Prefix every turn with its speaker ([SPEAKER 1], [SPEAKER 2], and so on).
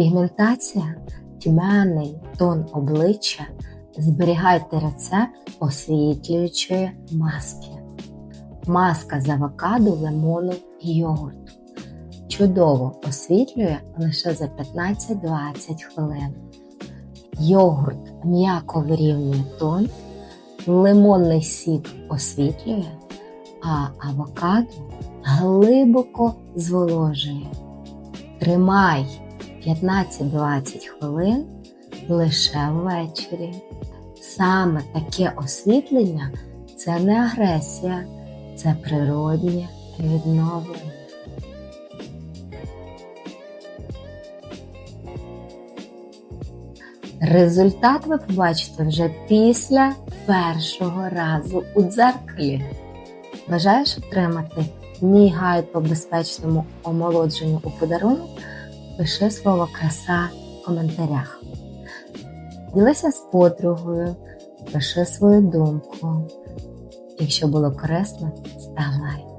[SPEAKER 1] Пігментація, тьмяний тон обличчя. Зберігайте рецепт освітлюючої маски. Маска з авокадо, лимону і йогурту. Чудово освітлює лише за 15-20 хвилин. Йогурт м'яко вирівнює тон, лимонний сік освітлює, а авокадо глибоко зволожує. Тримай 15-20 хвилин лише ввечері. Саме таке освітлення це не агресія, це природнє відновлення. Результат ви побачите вже після першого разу у дзеркалі. Бажаєш отримати мій гайд по безпечному омолодженню у подарунок? Пиши слово краса в коментарях. Ділися з подругою, пиши свою думку. Якщо було корисно, став лайк.